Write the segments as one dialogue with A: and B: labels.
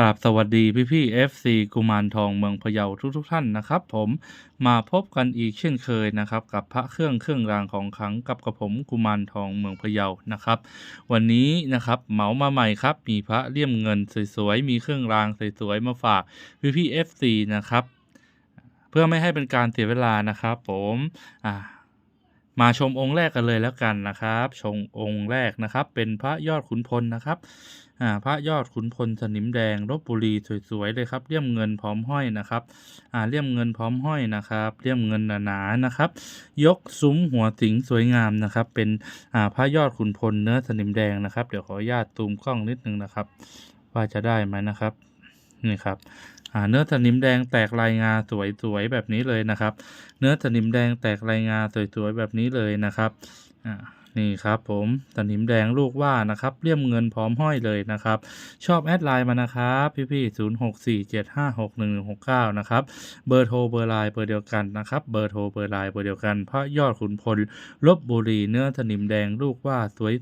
A: กราบสวัสดีพี่พี่ FC กุมารทองเมืองพะเยาทุกทุกๆท่านนะครับ ผมมาพบกันอีกเช่นเคยนะครับ กับพระเครื่องเครื่องรางของขลังกับกระผมกุมารทองเมืองพะเยานะครับ วันนี้นะครับเหมามาใหม่ครับ มีพระเลี่ยมเงินสวยๆมีเครื่องรางสวยๆมาฝากพี่พี่ FC นะครับ เพื่อไม่ให้เป็นการเสียเวลานะครับ ผมอ่ามาชมองค์แรกกันเลยแล้วกันนะครับ ชมองค์แรกนะครับ เป็นพระยอดขุนพลนะครับ อ่าพระยอดขุนพลสนิมแดงลบบุรีสวยๆเลยครับเลี่ยมเงินพร้อมห้อยนะครับอ่าเลี่ยมเงินพร้อมห้อยนะครับเลี่ยมเงินหนาๆนะครับ ยกซุ้มหัวสิงสวยงามนะครับ เป็นอ่าพระยอดขุนพลเนื้อสนิมแดงนะครับ เดี๋ยวขออนุญาตซูมกล้องนิดนึงนะครับ ว่าจะได้ไหมนะครับนี่ครับอ่าเนื้อสนิมแดงแตกลายงาสวยๆแบบนี้เลยนะครับ เนื้อสนิมแดงแตกลายงาสวยๆแบบนี้เลยนะครับอ่า นี่ครับผมสนิมแดงลูกว่านะครับเลี่ยมเงินพร้อมห้อยเลยนะครับ ชอบแอดไลน์มานะครับพี่ๆศูนย์หกสี่เจ็ดห้าหกหนึ่งหกเก้านะครับเบอร์โทรเบอร์ไลน์เบอร์เดียวกันนะครับเบอร์โทรเบอร์ไลน์เบอร์เดียวกัน พระยอดขุนพลลบบุรีเนื้อสนิมแดงลูกว่า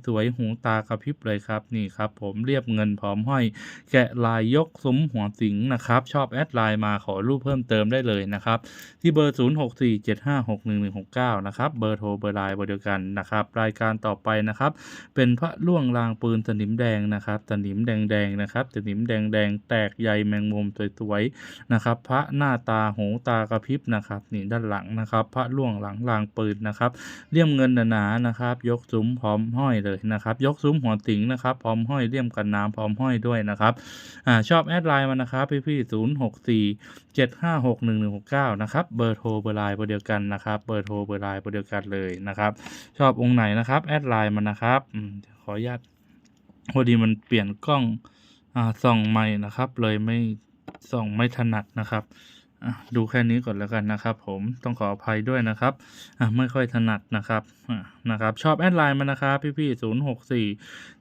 A: สวยๆหูตากระพริบเลยครับนี่ครับผมเรียบเงินพร้อมห้อย แกะลายยกซุ้มหัวสิงนะครับชอบแอดไลน์มาขอรูปเพิ่มเติมได้เลยนะครับที่เบอร์0 6 4 7 5 6 1 1 6 9นะครับเบอร์โทรเบอร์ไลน์เบอร์เดียวกันนะครับรายการต่อไปนะครับ เป็นพระล่วงรางปืนสนิมแดงนะครับ สนิมแดงๆนะครับสนิมแดงๆแตกใยแมงมุมสวยๆนะครับ พระหน้าตาหูตากระพริบนะครับนี่ด้านหลังนะครับ พระล่วงหลังรางปืนนะครับเลี่ยมเงินหนาๆนะครับ ยกซุ้มพร้อมห้อยเลยนะครับ ยกซุ้มหัวสิงนะครับพร้อมห้อยเลี่ยมกันน้ำพร้อมห้อยด้วยนะครับอ่าชอบแอดไลน์มานะครับพี่พี่ศูนย์หกสี่ เจ็ดห้าหกหนึ่งหนึ่งหกเก้านะครับเบอร์โทรเบอร์ไลน์เบอร์เดียวกันนะครับเบอร์โทรเบอร์ไลน์เบอร์เดียวกันเลยนะครับ ชอบองค์ไหนนะครับแอดไลน์มานะครับอขออนุญาตพอดีมันเปลี่ยนกล้องอ่าส่องใหม่นะครับ เลยไม่ส่องไม่ถนัดนะครับ ดูแค่นี้ก่อนแล้วกันนะครับ ผมต้องขออภัยด้วยนะครับไม่ค่อยถนัดนะครับนะครับ ชอบแอดไลน์มานะครับพี่พี่ศูนย์หกสี่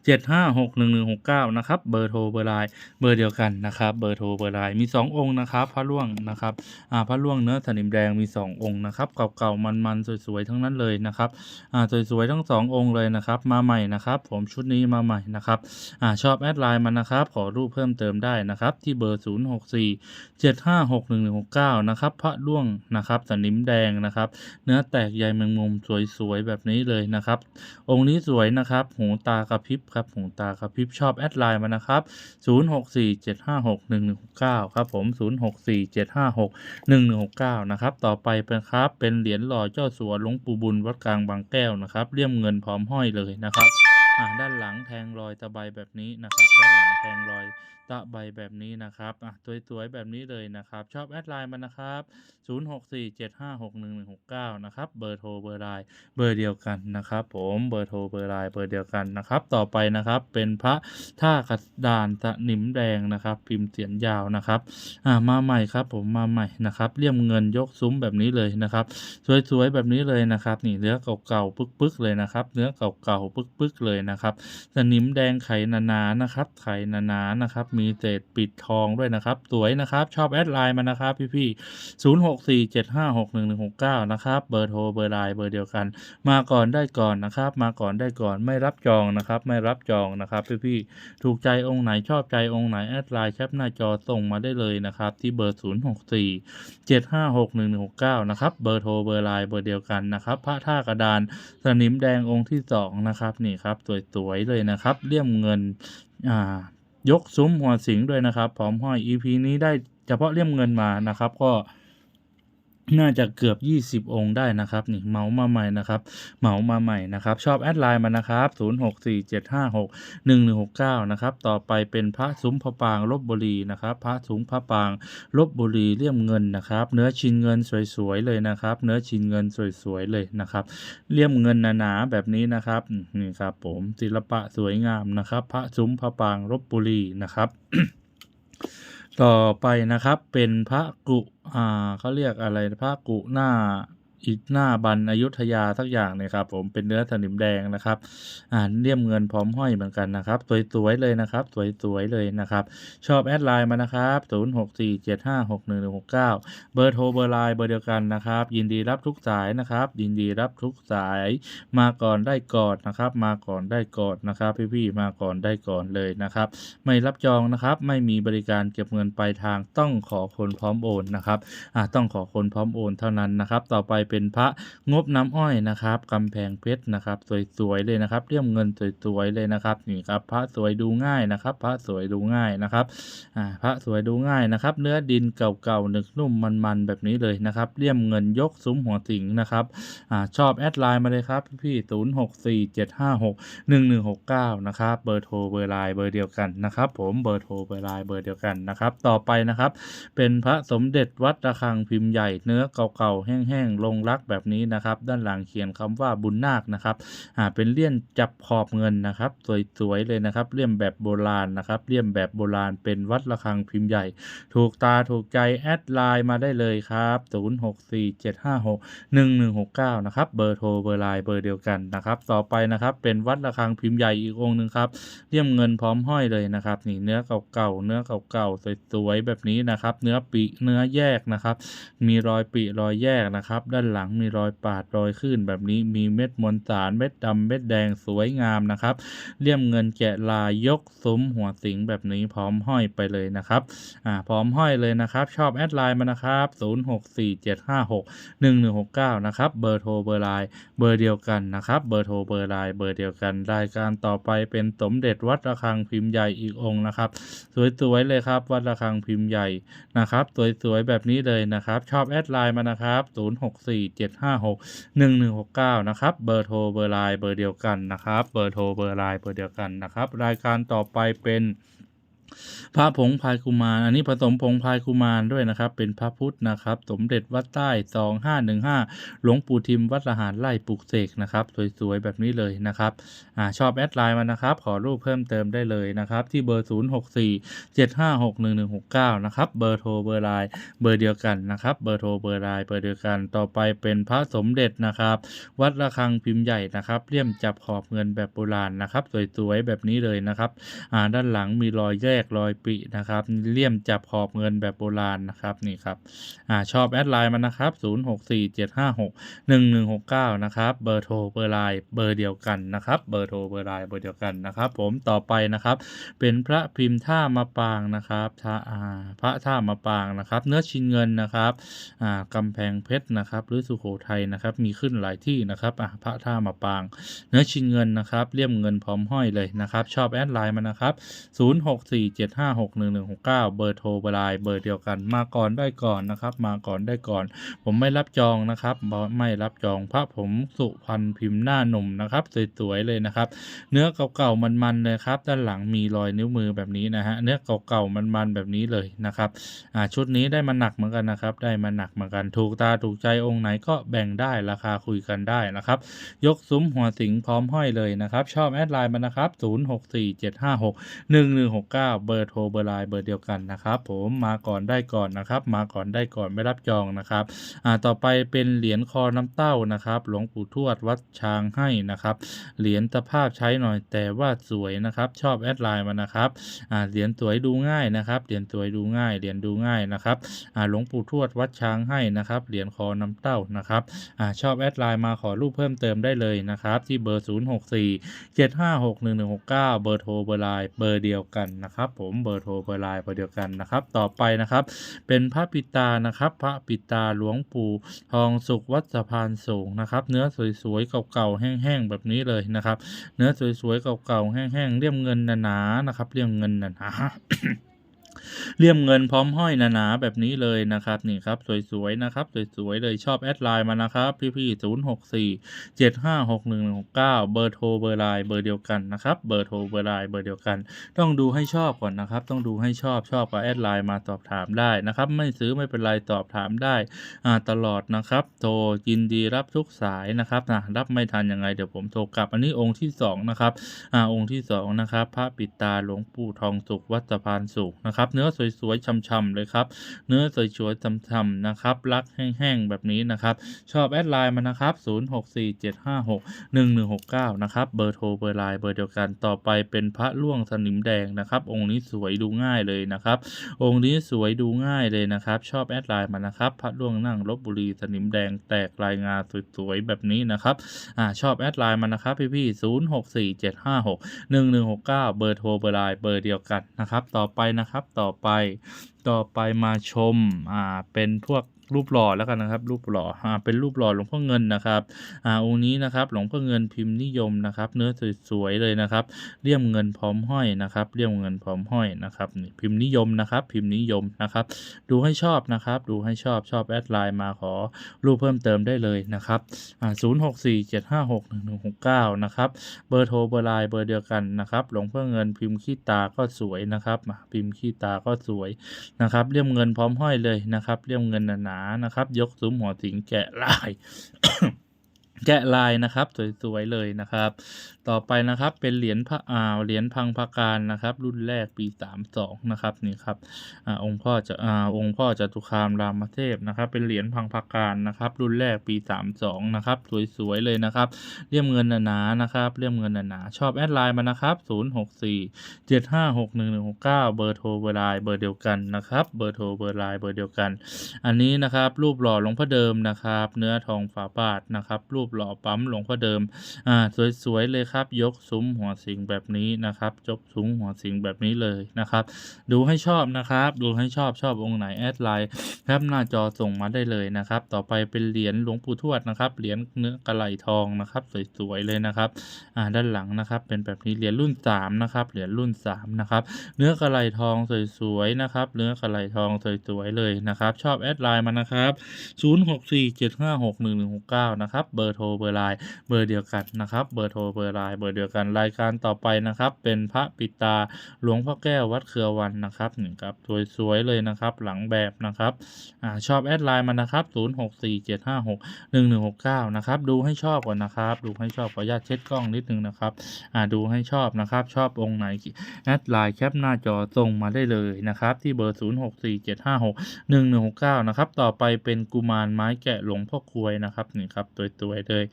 A: เจ็ดห้าหกหนึ่งหนึ่งหกเก้านะครับเบอร์โทรเบอร์ไลน์เบอร์เดียวกันนะครับเบอร์โทรเบอร์ไลน์มี2องค์นะครับพระล่วงนะครับอ่าพระล่วงเนื้อสนิมแดงมี2องค์นะครับเก่าๆมันๆสวยๆทั้งนั้นเลยนะครับอ่าสวยๆทั้ง2องค์เลยนะครับ มาใหม่นะครับ ผมชุดนี้มาใหม่นะครับอ่าชอบแอดไลน์มานะครับ ขอรูปเพิ่มเติมได้นะครับ ที่เบอร์0 6 4 7 5 6 1 1 6 9นะครับพระล่วงนะครับสนิมแดงนะครับ เนื้อแตกใยแมงมุมสวยๆแบบนี้เลยนะครับ องค์นี้สวยนะครับหูตากระพริบครับหูตากระพริบชอบแอดไลน์มานะครับ 0647561169 ครับผม 0647561169 นะครับต่อไปเป็นครับเป็นเหรียญหล่อเจ้าสัวหลวงปู่บุญวัดกลางบางแก้วนะครับเลี่ยมเงินพร้อมห้อยเลยนะครับอ่าด้านหลังแทงรอยตะไบแบบนี้นะครับ ด้านหลังแทงรอยตะใบแบบนี้นะครับอะสวยๆแบบนี้เลยนะครับ ชอบแอดไลน์มานะครับ 0647561169 นะครับ เบอร์โทรเบอร์ไลน์เบอร์เดียวกันนะครับ ผมเบอร์โทรเบอร์ไลน์เบอร์เดียวกันนะครับ ต่อไปนะครับเป็นพระท่ากระดานสนิมแดงนะครับ พิมพ์เสียนยาวนะครับอ่ามาใหม่ครับ ผมมาใหม่นะครับเลี่ยมเงินยกซุ้มแบบนี้เลยนะครับ สวยๆแบบนี้เลยนะครับ นี่เนื้อเก่าๆปึกๆเลยนะครับ เนื้อเก่าๆปึกๆเลยนะครับ สนิมแดงไขหนาๆนะครับไขหนาๆนะครับมีเศษปิดทองด้วยนะครับ สวยนะครับชอบแอดไลน์มานะครับพี่ๆศูนย์หกสี่เจ็ดห้าหกหนึ่งหนึ่งหกเก้านะครับเบอร์โทรเบอร์ไลน์เบอร์เดียวกัน มาก่อนได้ก่อนนะครับ มาก่อนได้ก่อนไม่รับจองนะครับ ไม่รับจองนะครับพี่ๆถูกใจองค์ไหนชอบใจองค์ไหนแอดไลน์แคปหน้าจอส่งมาได้เลยนะครับ ที่เบอร์ศูนย์หกสี่เจ็ดห้าหกหนึ่งหนึ่งหกเก้านะครับเบอร์โทรเบอร์ไลน์เบอร์เดียวกันนะครับพระท่ากระดานสนิมแดงองค์ที่สองนะครับนี่ครับสวยๆเลยนะครับเลี่ยมเงินอ่า ยกซุ้มหัวสิงด้วยนะครับ พร้อมห้อย EP นี้ได้เฉพาะเลี่ยมเงินมานะครับ ก็ น่าจะเกือบ 20 องค์ได้นะครับนี่เหมามาใหม่นะครับเหมามาใหม่นะครับ ชอบแอดไลน์มานะครับ 0647561169 นะครับต่อไปเป็นพระซุ้มพระปางลบบุรีนะครับพระซุ้มพระปางลบบุรีเลี่ยมเงินนะครับ เนื้อชิ้นเงินสวยๆเลยนะครับ เนื้อชิ้นเงินสวยๆเลยนะครับเลี่ยมเงินหนาๆแบบนี้นะครับนี่ครับผมศิลปะสวยงามนะครับ พระซุ้มพระปางลบบุรีนะครับ ต่อไปนะครับเป็นพระกุอ่าเขาเรียกอะไรพระกุหน้า อีกหน้าบันอยุธยาสักอย่างเนี่ยครับผมเป็นเนื้อสนิมแดงนะครับอ่าเลี่ยมเงินพร้อมห้อยเหมือนกันนะครับ สวยๆเลยนะครับ สวยๆเลยนะครับ ชอบแอดไลน์มานะครับ0 6 4 7 5 6 1 1 6 9 เบอร์โทรเบอร์ไลน์เบอร์เดียวกันนะครับ ยินดีรับทุกสายนะครับ ยินดีรับทุกสาย มาก่อนได้ก่อนนะครับ มาก่อนได้ก่อนนะครับ พี่ๆมาก่อนได้ก่อนเลยนะครับ ไม่รับจองนะครับ ไม่มีบริการเก็บเงินปลายทางต้องขอคนพร้อมโอนนะครับอ่าต้องขอคนพร้อมโอนเท่านั้นนะครับ ต่อไปเป็นพระงบน้ำอ้อยนะครับกำแพงเพชรนะครับ สวยๆเลยนะครับเรียมเงินสวยๆเลยนะครับนี่ครับพระสวยดูง่ายนะครับ พระสวยดูง่ายนะครับอ่าพระสวยดูง่ายนะครับ เนื้อดินเก่าๆหนึกนุ่มมันๆแบบนี้เลยนะครับเลี่ยมเงินยกซุ้มหัวสิงนะครับอ่าชอบแอดไลน์มาเลยครับพี่ๆศูนย์หกสี่เจ็ดห้าหก1169นะครับเบอร์โทรเบอร์ไลน์เบอร์เดียวกันนะครับ ผมเบอร์โทรเบอร์ไลน์เบอร์เดียวกันนะครับ ต่อไปนะครับ เป็นพระสมเด็จวัดระฆังพิมพ์ใหญ่เนื้อเก่าๆแห้งๆลงรักแบบนี้นะครับ ด้านหลังเขียนคำว่าบุญนาคนะครับอ่าเป็นเลี่ยนจับขอบเงินนะครับ สวยๆเลยนะครับเลี่ยมแบบโบราณนะครับเลี่ยมแบบโบราณเป็นวัดระฆังพิมพ์ใหญ่ ถูกตาถูกใจแอดไลน์มาได้เลยครับ0647561169นะครับเบอร์โทรเบอร์ไลน์เบอร์เดียวกันนะครับ ต่อไปนะครับเป็นวัดระฆังพิมพ์ใหญ่อีกองค์หนึ่งครับเลี่ยมเงินพร้อมห้อยเลยนะครับนี่เนื้อเก่าๆเนื้อเก่าๆสวยๆแบบนี้นะครับ เนื้อปีเนื้อแยกนะครับ มีรอยปีรอยแยกนะครับด้านหลังมีรอยปาดรอยขึ้นแบบนี้มีเม็ดมวลสารเม็ดดำเม็ดแดงสวยงามนะครับเลี่ยมเงินแกะลายยกซุ้มหัวสิงแบบนี้พร้อมห้อยไปเลยนะครับอ่าพร้อมห้อยเลยนะครับ ชอบแอดไลน์มานะครับ 0647561169 นะครับเบอร์โทรเบอร์ไลน์เบอร์เดียวกันนะครับเบอร์โทรเบอร์ไลน์เบอร์เดียวกันรายการต่อไปเป็นสมเด็จวัดระฆังพิมพ์ใหญ่อีกองค์นะครับ สวยๆเลยครับ วัดระฆังพิมพ์ใหญ่นะครับ สวยๆแบบนี้เลยนะครับ ชอบแอดไลน์มานะครับ4 7 5 6 1 1 6 9 นะครับ เบอร์โทรเบอร์ไลน์เบอร์เดียวกันนะครับ เบอร์โทรเบอร์ไลน์เบอร์เดียวกันนะครับ รายการต่อไปเป็น พระผงพายกุมาร อันนี้ผสมผงพายกุมารด้วยนะครับ เป็นพระพุทธนะครับ สมเด็จวัดใต้สองห้าหนึ่งห้าหลวงปู่ทิมวัดละหารไล่ปลุกเสกนะครับ สวยๆแบบนี้เลยนะครับอ่าชอบแอดไลน์มานะครับ ขอรูปเพิ่มเติมได้เลยนะครับ ที่เบอร์ 0 6 4 7 5 6 1 1 6 9 นะครับ เบอร์โทรเบอร์ไลน์เบอร์เดียวกันนะครับ เบอร์โทรเบอร์ไลน์เบอร์เดียวกัน ต่อไปเป็นพระสมเด็จนะครับ วัดระฆังพิมพ์ใหญ่นะครับเลี่ยมจับขอบเงินแบบโบราณนะครับ สวยๆแบบนี้เลยนะครับอ่าด้านหลังมีรอยแยกรอยปินะครับ เลี่ยมจับขอบเงินแบบโบราณนะครับนี่ครับอ่าชอบแอดไลน์มานนะครับ 0 6 4 7 5 6 1 1 6 9 นะครับเบอร์โทรเบอร์ไลน์เบอร์เดียวกันนะครับเบอร์โทรเบอร์ไลน์เบอร์เดียวกันนะครับ ผมต่อไปนะครับ เป็นพระพิมพ์ท่ามาปางนะครับท่าอ่าพระท่ามาปางนะครับ เนื้อชินเงินนะครับอ่ากำแพงเพชรนะครับหรือสุโขทัยนะครับมีขึ้นหลายที่นะครับอ่าพระท่ามาปาง เนื้อชินเงินนะครับเลี่ยมเงินพร้อมห้อยเลยนะครับ ชอบแอดไลน์มานะครับ 06 0647561169 เบอร์โทรเบอร์ไลน์เบอร์เดียวกัน มาก่อนได้ก่อนนะครับ มาก่อนได้ก่อน ผมไม่รับจองนะครับไม่รับจองพระผมสุพรรณพิมพ์หน้าหนุ่มนะครับสวยๆเลยนะครับ เนื้อเก่าๆมันๆเลยครับ ด้านหลังมีรอยนิ้วมือแบบนี้นะฮะเนื้อเก่าๆมันๆแบบนี้เลยนะครับอ่าชุดนี้ได้มาหนักเหมือนกันนะครับ ได้มาหนักเหมือนกันถูกตาถูกใจองค์ไหนก็แบ่งได้ราคาคุยกันได้นะครับ ยกซุ้มหัวสิงพร้อมห้อยเลยนะครับ ชอบแอดไลน์มานะครับ 0647561169เบอร์โทรเบอร์ไลน์เบอร์เดียวกันนะครับ ผมมาก่อนได้ก่อนนะครับ มาก่อนได้ก่อนไม่รับจองนะครับอ่าต่อไปเป็นเหรียญคอน้ำเต้านะครับ หลวงปู่ทวดวัดช้างให้นะครับ เหรียญตะภาพใช้หน่อยแต่ว่าสวยนะครับ ชอบแอดไลน์มานะครับอ่าเหรียญสวยดูง่ายนะครับ เหรียญสวยดูง่ายเหรียญดูง่ายนะครับอ่าหลวงปู่ทวดวัดช้างให้นะครับ เหรียญคอน้ำเต้านะครับอ่าชอบแอดไลน์มาขอรูปเพิ่มเติมได้เลยนะครับ ที่เบอร์ 0 6 4 7 5 6 1 1 6 9 เบอร์โทรเบอร์ไลน์เบอร์เดียวกันนะครับับ ผมเบอร์โทรเบอร์ไลน์เบอร์เดียวกันนะครับ ต่อไปนะครับ เป็นพระปิตานะครับ พระปิตาหลวงปู่ทองสุขวัดสะพานสูงนะครับ เนื้อสวยๆเก่าๆแห้งๆแบบนี้เลยนะครับ เนื้อสวยๆเก่าๆแห้งๆเลี่ยมเงินหนาๆนะครับ เลี่ยมเงินหนาๆ เลี่ยมเงินพร้อมห้อยหนาๆแบบนี้เลยนะครับนี่ครับสวยๆนะครับสวยๆเลยชอบแอดไลน์มานะครับ พี่ๆ0 6 4 7 5 6 1 1 6 9เบอร์โทรเบอร์ไลน์เบอร์เดียวกันนะครับเบอร์โทรเบอร์ไลน์เบอร์เดียวกัน ต้องดูให้ชอบก่อนนะครับ ต้องดูให้ชอบชอบก็แอดไลน์มาสอบถามได้นะครับ ไม่ซื้อไม่เป็นไรสอบถามได้อ่าตลอดนะครับโทรยินดีรับทุกสายนะครับนะรับไม่ทันยังไงเดี๋ยวผมโทรกลับอันนี้องค์ที่สองนะครับอ่าองค์ที่สองนะครับพระปิดตาหลวงปู่ทองสุขวัดสะพานสูงนะครับเนื้อสวยๆช่ำๆเลยครับ เนื้อสวยๆช่ำๆนะครับ รักแห้งๆแบบนี้นะครับ ชอบแอดไลน์มานะครับ 0647561169 นะครับ เบอร์โทรเบอร์ไลน์เบอร์เดียวกัน ต่อไปเป็นพระล่วงสนิมแดงนะครับ องค์นี้สวยดูง่ายเลยนะครับ องค์นี้สวยดูง่ายเลยนะครับ ชอบแอดไลน์มานะครับ พระล่วงนั่งลบบุรีสนิมแดงแตกลายงาสวยๆแบบนี้นะครับ อ่า ชอบแอดไลน์มานะครับพี่ๆ0647561169 เบอร์โทรเบอร์ไลน์เบอร์เดียวกันนะครับ ต่อไปนะครับต่อไป ต่อไปมาชม อ่า เป็นพวก รูปหล่อแล้วกันนะครับ รูปหล่ออ่าเป็นรูปหล่อหลวงพ่อเงินนะครับอ่าองค์นี้นะครับ หลวงพ่อเงินพิมพ์นิยมนะครับ เนื้อสวยๆเลยนะครับเลี่ยมเงินพร้อมห้อยนะครับเลี่ยมเงินพร้อมห้อยนะครับพิมพ์นิยมนะครับ พิมพ์นิยมนะครับ ดูให้ชอบนะครับ ดูให้ชอบชอบแอดไลน์มาขอรูปเพิ่มเติมได้เลยนะครับอ่าศูนย์หกสี่เจ็ดห้าหกหนึ่งหนึ่งหกเก้านะครับเบอร์โทรเบอร์ไลน์เบอร์เดียวกันนะครับหลวงพ่อเงินพิมพ์ขี้ตาก็สวยนะครับมาพิมพ์ขี้ตาก็สวยนะครับเลี่ยมเงินพร้อมห้อยเลยนะครับเลี่ยมเงินหนานะครับ ยกซุ้มหัวถิงแกะลาย แกะลายนะครับสวยๆเลยนะครับ ต่อไปนะครับเป็นเหรียญพระอ่าเหรียญพังพาการนะครับ รุ่นแรกปีสามสองนะครับนี่ครับอ่าองค์พ่อจะอ่าองค์พ่อจตุคามรามเทพนะครับ เป็นเหรียญพังพาการนะครับ รุ่นแรกปีสามสองนะครับสวยๆเลยนะครับเลี่ยมเงินหนาๆนะครับเลี่ยมเงินหนาๆชอบแอดไลน์มานะครับศูนย์หกสี่เจ็ดห้าหกหนึ่งหนึ่งหกเก้าเบอร์โทรเบอร์ไลน์เบอร์เดียวกันนะครับเบอร์โทรเบอร์ไลน์เบอร์เดียวกัน อันนี้นะครับรูปหล่อหลวงพ่อเดิมนะครับ เนื้อทองฝาบาทนะครับรูปหล่อปั๊มหลวงพ่อเดิมอ่าสวยๆเลยครับ ยกซุ้มหัวสิงแบบนี้นะครับจบซุ้มหัวสิงแบบนี้เลยนะครับ ดูให้ชอบนะครับ ดูให้ชอบชอบองค์ไหนแอดไลน์แคปหน้าจอส่งมาได้เลยนะครับ ต่อไปเป็นเหรียญหลวงปู่ทวดนะครับเหรียญเนื้อกระไหลทองนะครับ สวยๆเลยนะครับอ่าด้านหลังนะครับ เป็นแบบนี้เหรียญรุ่นสามนะครับเหรียญรุ่นสามนะครับเนื้อกระไหลทองสวยๆนะครับ เนื้อกระไหลทองสวยๆเลยนะครับ ชอบแอดไลน์มานะครับ 0647561169 นะครับเบอร์โทรเบอร์ไลน์เบอร์เดียวกันนะครับเบอร์โทรเบอร์ไลน์เบอร์เดียวกันรายการต่อไปนะครับ เป็นพระปิตาหลวงพ่อแก้ววัดเครือวันนะครับนี่ครับสวยๆเลยนะครับหลังแบบนะครับอชอบแอดไลน์มานะครับ 0647561169 นะครับดูให้ชอบก่อนนะครับ ดูให้ชอบขออนุญาตเช็ดกล้องนิดนึงนะครับดูให้ชอบนะครับชอบองค์ไหนแอดไลน์แคปหน้าจอส่งมาได้เลยนะครับที่เบอร์ 0647561169 นะครับต่อไปเป็นกุมารไม้แกะหลวงพ่อกลวยนะครับนี่ครับสวยๆเลย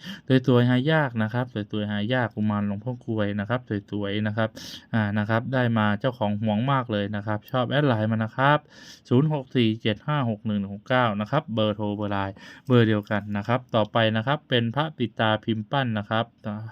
A: สวยๆหายากนะครับสวยๆหายากกุมารหลวงพ่อกลวยนะครับสวยๆนะครับอ่านะครับได้มาเจ้าของห่วงมากเลยนะครับ ชอบแอดไลน์มานะครับ 0647561169 นะครับเบอร์โทรเบอร์ไลน์เบอร์เดียวกันนะครับ ต่อไปนะครับเป็นพระปิตาพิมพ์ปั้นนะครับ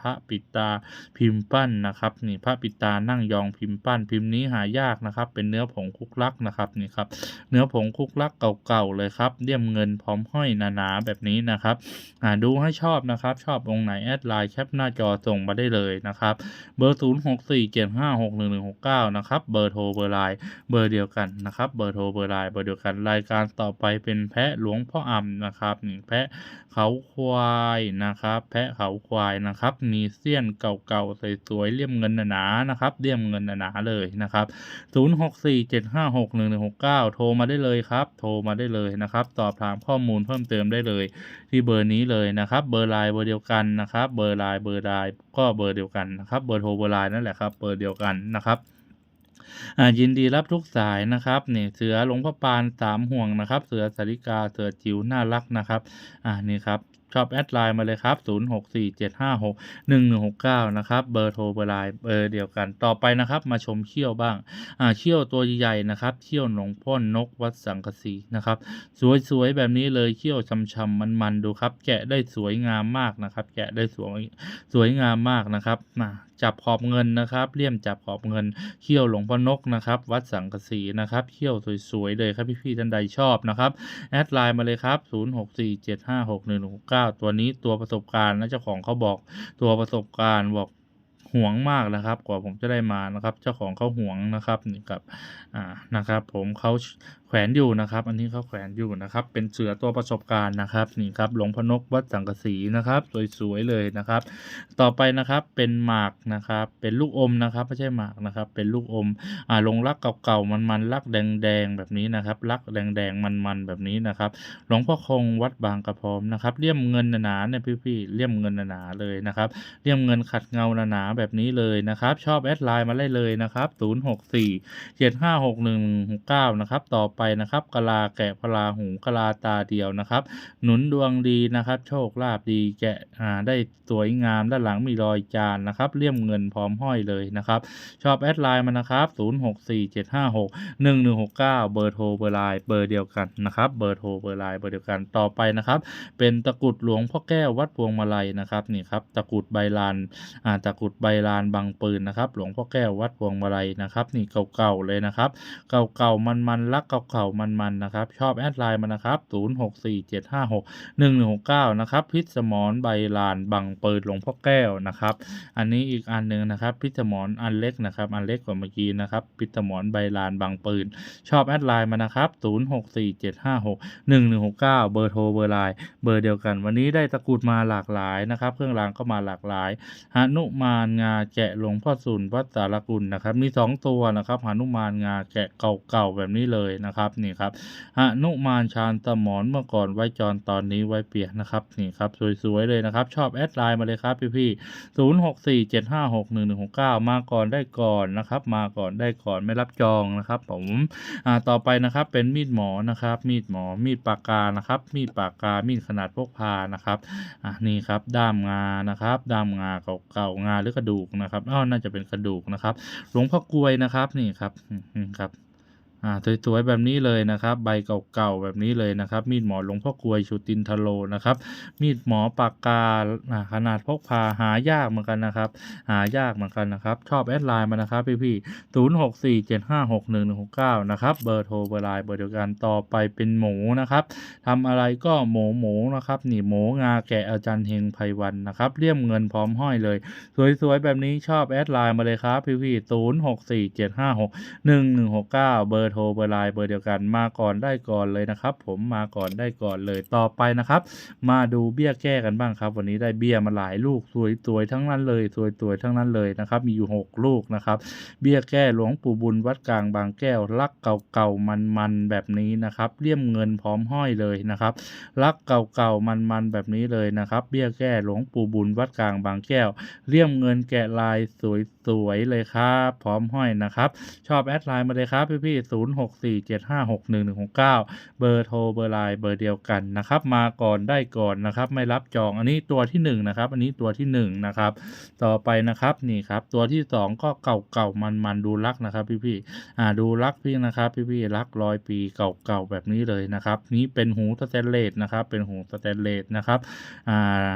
A: พระปิตาพิมพ์ปั้นนะครับนี่พระปิตานั่งยองพิมพ์ปั้นพิมพ์นี้หายากนะครับ เป็นเนื้อผงคุกลักนะครับนี่ครับเนื้อผงคุกลักเก่าๆเลยครับเลี่ยมเงินพร้อมห้อยหนาๆแบบนี้นะครับอ่าดูให้ชอบอบนะครับ ชอบองค์ไหนแอดไลน์แคปหน้าจอส่งมาได้เลยนะครับ เบอร์ 0 6 4 7 5 6 1 1 6 9 นะครับ เบอร์โทรเบอร์ไลน์เบอร์เดียวกันนะครับ เบอร์โทรเบอร์ไลน์เบอร์เดียวกัน รายการต่อไปเป็นแพะหลวงพ่ออ่ำนะครับแพะเขาควายนะครับ แพะเขาควายนะครับ มีเสี้ยนเก่าๆสวยๆเลี่ยมเงินหนาๆนะครับเลี่ยมเงินหนาๆเลยนะครับ 0 6 4 7 5 6 1 1 6 9 โทรมาได้เลยครับ โทรมาได้เลยนะครับ สอบถามข้อมูลเพิ่มเติมได้เลย ที่เบอร์นี้เลยนะครับเบอร์ไลน์เบอร์เดียวกันนะครับ เบอร์ไลน์เบอร์ไลน์ก็เบอร์เดียวกันนะครับ เบอร์โทรเบอร์ไลน์นั่นแหละครับ เบอร์เดียวกันนะครับอ่ายินดีรับทุกสายนะครับนี่เสือหลวงพ่อปานสามห่วงนะครับ เสือสาริกาเสือจิ๋วน่ารักนะครับ อ่านี่ครับ ชอบแอดไลน์มาเลยครับ 0 6 4 7 5 6 1 1 6 9 นะครับ เบอร์โทรเบอร์ไลน์เบอร์เดียวกัน ต่อไปนะครับ มาชมเขี้ยวบ้าง อ่าเขี้ยวตัวใหญ่ๆนะครับ เขี้ยวหลวงพ่อนกวัดสังกะสีนะครับ สวยๆแบบนี้เลยเขี้ยวช้ำๆมันๆดูครับ แกะได้สวยงามมากนะครับ แกะได้สวยสวยงามมากนะครับมา จับขอบเงินนะครับเลี่ยมจับขอบเงินเขี้ยวหลวงพ่อนกนะครับวัดสังกะสีนะครับเขี้ยวสวยๆเลยครับพี่ๆท่านใดชอบนะครับแอดไลน์มาเลยครับ 0647561169 ตัวนี้ตัวประสบการณ์นะเจ้าของเขาบอกตัวประสบการณ์บอกห่วงมากนะครับ กว่าผมจะได้มานะครับ เจ้าของเขาห่วงนะครับนี่ครับอ่านะครับ ผมเขาแขวนอยู่นะครับ อันนี้เขาแขวนอยู่นะครับ เป็นเสือตัวประสบการณ์นะครับนี่ครับหลวงพนกวัดสังกะสีนะครับ สวยๆเลยนะครับ ต่อไปนะครับเป็นหมากนะครับ เป็นลูกอมนะครับไม่ใช่หมากนะครับ เป็นลูกอมอ่าลงรักเก่าๆมันๆรักแดงๆแบบนี้นะครับรักแดงๆมันๆแบบนี้นะครับหลวงพ่อคงวัดบางกระพร้อมนะครับเลี่ยมเงินหนาๆเนี่ยพี่ๆเลี่ยมเงินหนาๆเลยนะครับเลี่ยมเงินขัดเงาหนาๆแบบนี้เลยนะครับ ชอบแอดไลน์มาได้เลยนะครับ064 756169นะครับต่อไปนะครับกะลาแกะพลาหูกะลาตาเดียวนะครับ หนุนดวงดีนะครับ โชคลาภดีแกะอ่าได้สวยงามด้านหลังมีรอยจานนะครับเลี่ยมเงินพร้อมห้อยเลยนะครับ ชอบแอดไลน์มานะครับ 0647561169 เบอร์โทรเบอร์ไลน์เบอร์เดียวกันนะครับเบอร์โทรเบอร์ไลน์เบอร์เดียวกันต่อไปนะครับ เป็นตะกรุดหลวงพ่อแก้ววัดพวงมาลัยนะครับนี่ครับตะกรุดใบลานอ่าตะกรุดใบลานบางปืนนะครับ หลวงพ่อแก้ววัดพวงมาลัยนะครับ นี่เก่าๆเลยนะครับ เก่าๆมันๆรักเก่าๆมันๆนะครับ ชอบแอดไลน์มานะครับ0647561169 นะครับ พิษสมรใบลานบังเปิดหลวงพ่อแก้วนะครับ อันนี้อีกอันหนึ่งนะครับ พิษสมรอันเล็กนะครับ อันเล็กกว่าเมื่อกี้นะครับ พิษสมรใบลานบังปืน ชอบแอดไลน์มานะครับ0647561169 เบอร์โทรเบอร์ไลน์เบอร์เดียวกัน วันนี้ได้ตะกรุดมาหลากหลายนะครับ เครื่องรางก็มาหลากหลายหนุมานงาแกะหลวงพ่อสุนวัดสารกุลนะครับ มีสองตัวนะครับหนุมานงาแกะเก่าๆแบบนี้เลยนะครับนี่ครับหนุมานชานสมอนเมื่อก่อนไว้จรตอนนี้ไว้เปียกนะครับนี่ครับสวยๆเลยนะครับ ชอบแอดไลน์มาเลยครับพี่ๆศูนย์หกสี่เจ็ดห้าหกหนึ่งหนึ่งหกเก้ามาก่อนได้ก่อนนะครับ มาก่อนได้ก่อนไม่รับจองนะครับผมอ่าต่อไปนะครับเป็นมีดหมอนะครับ มีดหมอมีดปากกานะครับ มีดปากกามีดขนาดพกพานะครับอะนี่ครับด้ามงานะครับด้ามงาเก่าๆงาหรือกระดูกนะครับอ้าวน่าจะเป็นกระดูกนะครับ หลวงพ่อกลวยนะครับนี่ครับครับ อ่าสวยๆแบบนี้เลยนะครับ ใบเก่าๆแบบนี้เลยนะครับ มีดหมอหลวงพ่อกวยชุตินทโลนะครับ มีดหมอปากกาขนาดพกพาหายากเหมือนกันนะครับ หายากเหมือนกันนะครับ ชอบแอดไลน์มานะครับพี่ๆศูนย์หกสี่เจ็ดห้าหกหนึ่งหนึ่งหกเก้านะครับ เบอร์โทรเบอร์ไลน์เบอร์เดียวกันต่อไปเป็นหมูนะครับทำอะไรก็หมูหมูนะครับนี่หมูงาแกะอาจารย์เฮงไพวันนะครับเลี่ยมเงินพร้อมห้อยเลย สวยๆแบบนี้ชอบแอดไลน์มาเลยครับพี่พี่ศูนย์หกสี่เจ็ดห้าหกหนึ่งหนึ่งหกเก้าเบอร์โทรเบอร์ไลน์เบอร์เดียวกันมาก่อนได้ก่อนเลยนะครับ ผมมาก่อนได้ก่อนเลยต่อไปนะครับ มาดูเบี้ยแก้กันบ้างครับ วันนี้ได้เบี้ยมาหลายลูกสวยๆทั้งนั้นเลยสวยๆทั้งนั้นเลยนะครับ มีอยู่หกลูกนะครับ เบี้ยแก้หลวงปู่บุญวัดกลางบางแก้วลักเก่าๆมันๆแบบนี้นะครับเลี่ยมเงินพร้อมห้อยเลยนะครับลักเก่าๆมันๆแบบนี้เลยนะครับ เบี้ยแก้หลวงปู่บุญวัดกลางบางแก้วเลี่ยมเงินแกะลายสวยๆเลยครับ พร้อมห้อยนะครับ ชอบแอดไลน์มาเลยครับพี่ๆศูนย์หกสี่เจ็ดห้าหกหนึ่งหนึ่งหกเก้าเบอร์โทรเบอร์ไลน์เบอร์เดียวกันนะครับ มาก่อนได้ก่อนนะครับ ไม่รับจองอันนี้ตัวที่หนึ่งนะครับอันนี้ตัวที่หนึ่งนะครับ ต่อไปนะครับนี่ครับ ตัวที่สองก็เก่าๆมันดูรักนะครับ พี่ๆอ่าดูรักพี่นะครับพี่พี่รักร้อยปีเก่าๆแบบนี้เลยนะครับ นี้เป็นหูสแตนเลสนะครับ เป็นหูสแตนเลสนะครับอ่า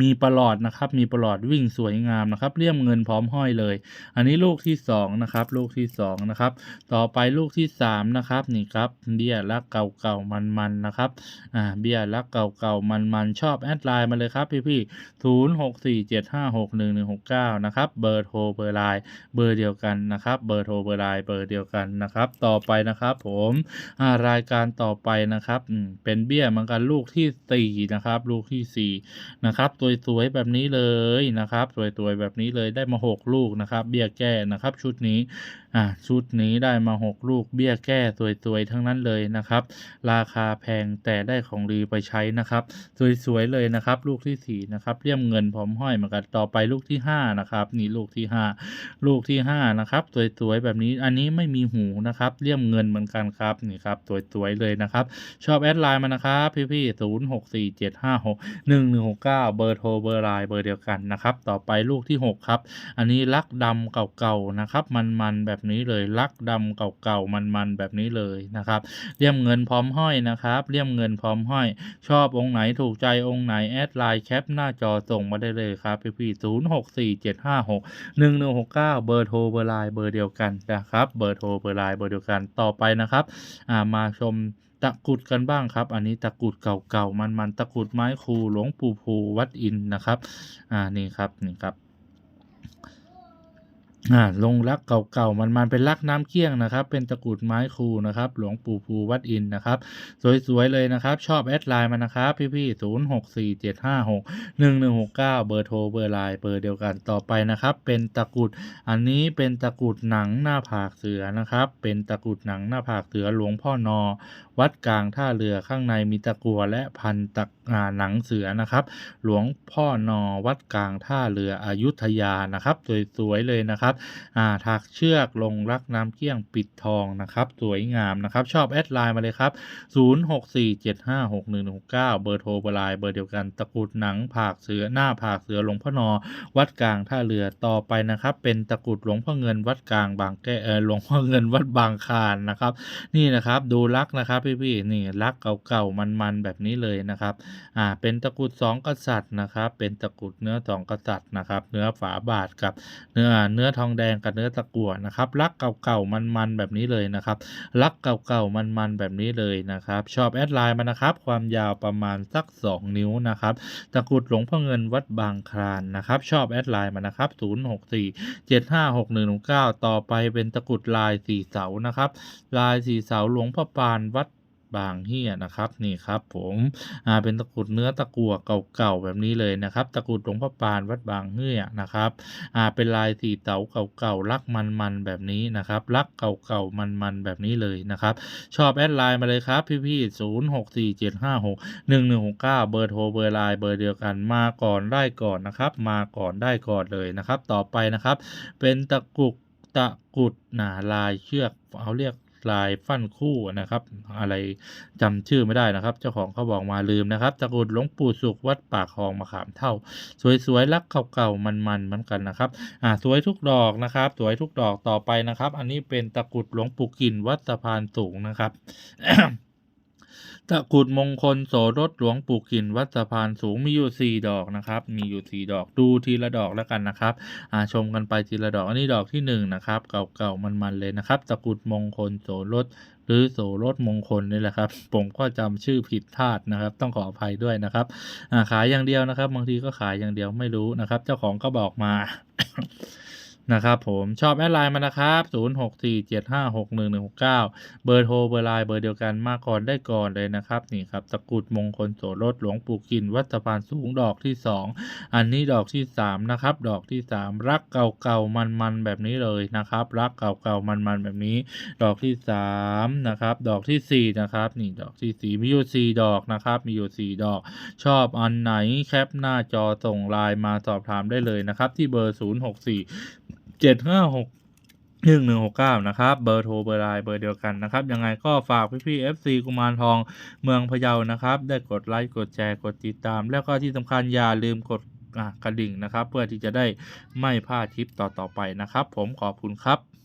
A: มีประหลอดนะครับ มีประหลอดวิ่งสวยงามนะครับ เลี่ยมเงินพร้อมห้อยเลย อันนี้ลูกที่สองนะครับลูกที่สองนะครับ ต่อไปลูกที่สามนะครับนี่ครับเบี้ยรักเก่าๆมันๆนะครับ อ่าเบี้ยรักเก่าๆมันๆชอบแอดไลน์มาเลยครับพี่ๆศูนย์หกสี่เจ็ดห้าหกหนึ่งหนึ่งหกเก้านะครับเบอร์โทรเบอร์ไลน์เบอร์เดียวกันนะครับ เบอร์โทรเบอร์ไลน์เบอร์เดียวกันนะครับ ต่อไปนะครับ ผมอ่ารายการต่อไปนะครับอืมเป็นเบี้ยเหมือนกันลูกที่สี่นะครับลูกที่สี่นะครับสวยๆแบบนี้เลยนะครับ สวยๆแบบนี้เลยได้มาหกลูกนะครับ เบี้ยแก้นะครับ ชุดนี้อ่าชุดนี้ได้มาหกลูกเบี้ยแก้สวยๆ ทั้งนั้นเลยนะครับ ราคาแพงแต่ได้ของดีไปใช้นะครับ สวยๆเลยนะครับ ลูกที่สี่นะครับเลี่ยมเงินพร้อมห้อยเหมือนกันต่อไปลูกที่ห้านะครับนี่ลูกที่ห้าลูกที่ห้านะครับสวยๆแบบนี้อันนี้ไม่มีหูนะครับเลี่ยมเงินเหมือนกันครับนี่ครับสวยๆเลยนะครับ ชอบแอดไลน์มานะครับพี่ๆศูนย์หกสี่เจ็ดห้าหกหนึ่งหนึ่งหกเก้าเบอร์โทรเบอร์ไลน์เบอร์เดียวกันนะครับ ต่อไปลูกที่หกครับ อันนี้ลักดำเก่าๆนะครับ มันๆแบบนี้เลยลักดำเก่าๆมันๆแบบนี้เลยนะครับเลี่ยมเงินพร้อมห้อยนะครับเลี่ยมเงินพร้อมห้อย ชอบองค์ไหนถูกใจองค์ไหนแอดไลน์แคปหน้าจอส่งมาได้เลยครับพี่ศูนย์หกสี่เจ็ดห้าหกหนึ่งหนึ่งหกเก้าเบอร์โทรเบอร์ไลน์เบอร์เดียวกันนะครับเบอร์โทรเบอร์ไลน์เบอร์เดียวกันต่อไปนะครับมาชมตะกุดกันบ้างครับ อันนี้ตะกุดเก่าๆมันๆตะกุดไม้คูหลวงปู่ภูวัดอินนะครับ อ่านี่ครับนี่ครับ อ่าลงรักเก่าๆมันมันๆเป็นรักน้ำเกี้ยงนะครับ เป็นตะกุดไม้คูนะครับ หลวงปู่ภูวัดอินนะครับ สวยๆเลยนะครับ ชอบแอดไลน์มานะครับ พี่ๆศูนย์หกสี่เจ็ดห้าหกหนึ่งหนึ่งหกเก้าเบอร์โทรเบอร์ไลน์เบอร์เดียวกันต่อไปนะครับ เป็นตะกุดอันนี้เป็นตะกุดหนังหน้าผากเสือนะครับ เป็นตะกุดหนังหน้าผากเสือหลวงพ่อนอ วัดกลางท่าเรือข้างในมีตะกัวและพันตะอ่าหนังเสือนะครับ หลวงพ่อนอวัดกลางท่าเรืออยุธยานะครับสวยๆเลยนะครับอ่าถักเชือกลงรักน้ำเกี้ยงปิดทองนะครับสวยงามนะครับ ชอบแอดไลน์มาเลยครับ 0647561169 เบอร์โทรเบอร์ไลน์เบอร์เดียวกันตะกุดหนังผากเสือหน้าผากเสือหลวงพ่อนอวัดกลางท่าเรือต่อไปนะครับ เป็นตะกุดหลวงพ่อเงินวัดกลางบางแก้เออหลวงพ่อเงินวัดบางคานนะครับ นี่นะครับดูลักนะครับพี่ๆนี่ลักเก่าๆมันๆแบบนี้เลยนะครับอ่าเป็นตะกรุดสองกษัตริย์นะครับ เป็นตะกรุดเนื้อสองกษัตริย์นะครับ เนื้อฝาบาทกับเนื้อเนื้อทองแดงกับเนื้อตะกั่วนะครับลักเก่าๆมันๆแบบนี้เลยนะครับลักเก่าๆมันๆแบบนี้เลยนะครับ ชอบแอดไลน์มานะครับ ความยาวประมาณสัก 2 นิ้วนะครับ ตะกรุดหลวงพ่อเงินวัดบางคลานนะครับ ชอบแอดไลน์มานะครับ 064 756119ต่อไปเป็นตะกรุดลายสี่เสานะครับ ลายสี่เสาหลวงพ่อปานวัด บางเฮียนะครับนี่ครับผมอ่าเป็นตะกรุดเนื้อตะกั่วเก่าๆแบบนี้เลยนะครับตะกรุดหลวงพ่อปานวัดบางเฮียนะครับอ่าเป็นลายสี่เสาเก่าๆลักมันๆแบบนี้นะครับลักเก่าๆมันๆแบบนี้เลยนะครับชอบแอดไลน์มาเลยครับพี่ๆศูนย์หกสี่เจ็ดห้าหกหนึ่งหนึ่งหกเก้าเบอร์โทรเบอร์ไลน์เบอร์เดียวกันมาก่อนได้ก่อนนะครับ มาก่อนได้ก่อนเลยนะครับ ต่อไปนะครับ เป็นตะกรุดตะกรุดหนาลายเชือกเขาเรียก ลายฟันคู่นะครับ อะไรจำชื่อไม่ได้นะครับ เจ้าของเขาบอกมาลืมนะครับตะกรุดหลวงปู่สุขวัดปากคลองมะขามเท่า สวยๆรักเก่าๆมันๆเหมือนกันนะครับอ่าสวยทุกดอกนะครับ สวยทุกดอกต่อไปนะครับ อันนี้เป็นตะกรุดหลวงปู่กินวัดสะพานสูงนะครับ ตะกรุดมงคลโสรถหลวงปู่กินวัดสะพานสูงมีอยู่สี่ดอกนะครับ มีอยู่สี่ดอกดูทีละดอกแล้วกันนะครับอ่าชมกันไปทีละดอกอันนี้ดอกที่หนึ่งนะครับ เก่าๆมันๆเลยนะครับ ตะกรุดมงคลโสรถหรือโสรถมงคลนี่แหละครับ ผมก็จำชื่อผิดพลาดนะครับ ต้องขออภัยด้วยนะครับขายอย่างเดียวนะครับ บางทีก็ขายอย่างเดียวไม่รู้นะครับ เจ้าของก็บอกมา นะครับผมชอบแอดไลน์มานะครับ 0647561169 เบอร์โทรเบอร์ไลน์เบอร์เดียวกันมาก่อนได้ก่อนเลยนะครับนี่ครับตะกรุดมงคลโสรถหลวงปู่กิน วัดสะพานสูงดอกที่ 2 อันนี้ดอกที่ 3 นะครับ ดอกที่ 3 รักเก่าๆมันๆแบบนี้เลยนะครับ รักเก่าๆมันๆแบบนี้ ดอกที่ 3 นะครับ ดอกทีสี่4 นะครับ นี่ดอกทีสี่ 4 มีอยู่ 4 ดอกนะครับ มีอยู่ 4 ดอก ชอบอันไหนแคปหน้าจอส่งไลน์มาสอบถามได้เลยนะครับ ที่เบอร์ 064 เจ็ดห้าหกหนึ่งหนึ่งหกเก้านะครับ เบอร์โทรเบอร์ไลน์เบอร์เดียวกันนะครับ ยังไงก็ฝากพี่พี่ๆ FC กุมารทองเมืองพะเยานะครับ ได้กดไลค์กดแชร์กดติดตาม แล้วก็ที่สำคัญอย่าลืมกดกระดิ่งนะครับ เพื่อที่จะได้ไม่พลาดคลิปต่อๆไปนะครับ ผมขอบคุณครับ